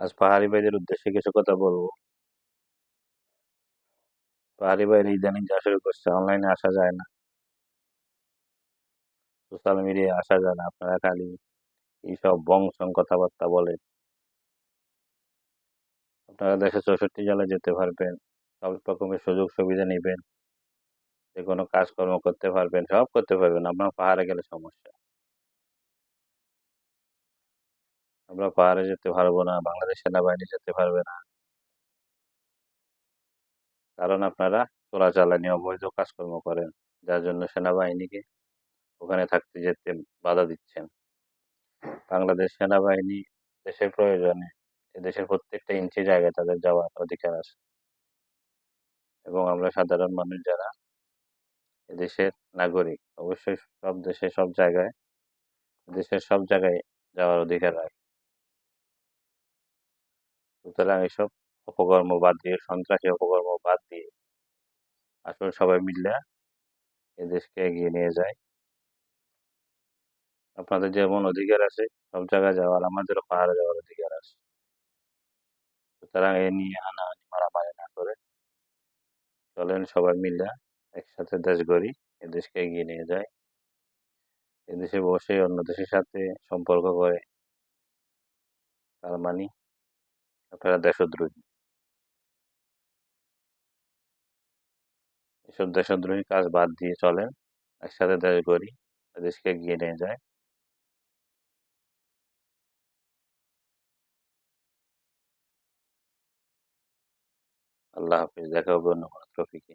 আজ পাহাড়ি ভাইদের উদ্দেশ্যে কিছু কথা বলব। পাহাড়ি ভাইয়ের ইদানিং যা শুরু করছে অনলাইনে আসা যায় না। সোশ্যাল মিডিয়ায় আসা যায় না, আপনারা খালি এইসব বংশন কথাবার্তা বলেন। আপনারা দেশে চৌষট্টি জেলায় যেতে পারবেন, সব রকমের সুযোগ সুবিধা নেবেন, যে কোনো কাজকর্ম করতে পারবেন, সব করতে পারবেন, আপনার পাহাড়ে গেলে সমস্যা। আমরা পাহাড়ে যেতে পারব না, বাংলাদেশ সেনাবাহিনী যেতে পারবে না। কারণ আপনারা চোরাচালানি অবৈধ কাজকর্ম করেন, যার জন্য সেনাবাহিনীকে ওখানে থাকতে যেতে বাধা দিচ্ছেন। বাংলাদেশ সেনাবাহিনী দেশের প্রয়োজনে দেশের প্রত্যেকটা ইঞ্চি জায়গায় তাদের যাওয়ার অধিকার আছে। এবং আমরা সাধারণ মানুষ যারা এদেশের নাগরিক, অবশ্যই সব দেশে সব জায়গায়, দেশের সব জায়গায় যাওয়ার অধিকার রাখে সুতরাং এসব অপকর্ম বাদ দিয়ে, সন্ত্রাসী অপকর্ম বাদ দিয়ে আসলে সবাই মিলে এদেশকে এগিয়ে নিয়ে যায়। আপনাদের যেমন অধিকার আছে, সব জায়গায় যাওয়ার, আমাদেরও পাহাড়ে যাওয়ার অধিকার আছে। সুতরাং এ নিয়ে হানাহানি, মারামারি না করে চলেন সবাই মিলে একসাথে দেশ গড়ি, এদেশকে এগিয়ে নিয়ে যায়। এদেশে বসে অন্য দেশের সাথে সম্পর্ক করে। তার মানে আপনারা দেশদ্রোহী। এসব দেশদ্রোহী কাজ বাদ দিয়ে চলেন, একসাথে দেশ করি দেশকে এগিয়ে নিয়ে যায়। আল্লাহ হাফিজ, দেখা হবে অন্য কোনো টপিকে